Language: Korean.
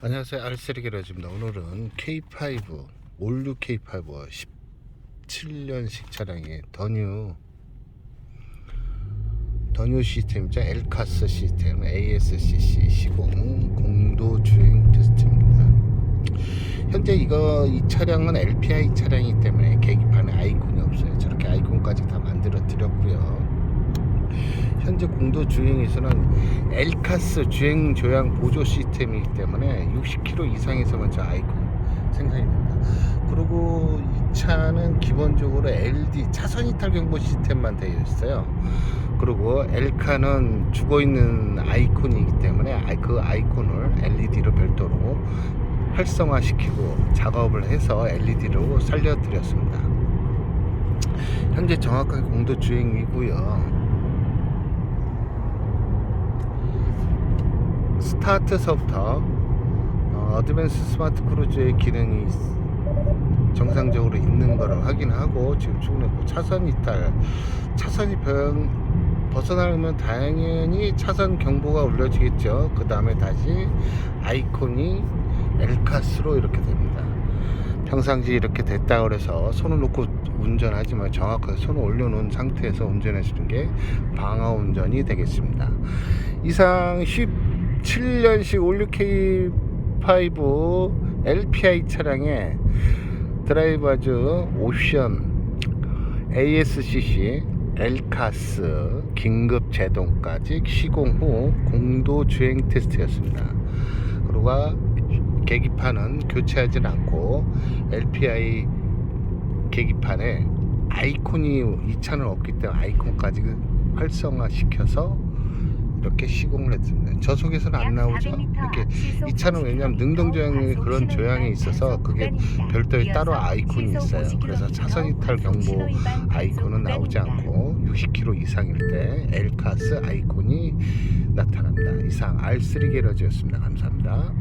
안녕하세요. R3 게러지입니다 오늘은 K5 올류 K5 17년식 차량의 더뉴 더뉴 시스템이죠. 엘카스 시스템 ASCC 시공 공도 주행 테스트입니다. 현재 이거 이 차량은 LPI 차량이기 때문에 계기판에 아이콘이 없어요 저렇게 아이콘까지 다 만들어 드렸고요 현재 공도 주행에서는 엘카스 주행 조향 보조 시스템이기 때문에 60km 이상에서만 저 아이콘 생산이 됩니다. 그리고 이 차는 기본적으로 LD 차선 이탈 경보 시스템만 되어 있어요. 그리고 엘카는 죽어 있는 아이콘이기 때문에 그 아이콘을 LED로 별도로 활성화시키고 작업을 해서 LED로 살려드렸습니다. 현재 정확하게 공도 주행이고요. 스타트서부터 어, 어드밴스 스마트 크루즈의 기능이 있- 정상적으로 있는 것을 확인하고 지금 출근했고 차선 이탈 차선이 병 벗어나면 당연히 차선 경보가 울려지겠죠. 그 다음에 다시 아이콘이 엘카스로 이렇게 됩니다. 평상시 이렇게 됐다 그래서 손을 놓고 운전하지만 정확하게 손을 올려놓은 상태에서 운전하시는 게 방어 운전이 되겠습니다. 이상 17년식 올류 K5 LPI 차량의 드라이버즈 옵션 ASCC 엘카스 긴급 제동까지 시공 후 공도 주행 테스트였습니다. 그리고 계기판은 교체하지 않고 LPI 계기판에 아이콘이 이 차는 없기 때문에 아이콘까지 활성화 시켜서 이렇게 시공을 했습니다. 저속에서는 안 나오죠. 이렇게 이 차는 왜냐하면 능동 조향이 그런 조향이 있어서 그게 별도의 따로 아이콘이 있어요. 그래서 차선 이탈 경보 아이콘은 나오지 않고 60km 이상일 때 엘카스 아이콘이 나타납니다. 이상 R3 게러지였습니다. 감사합니다.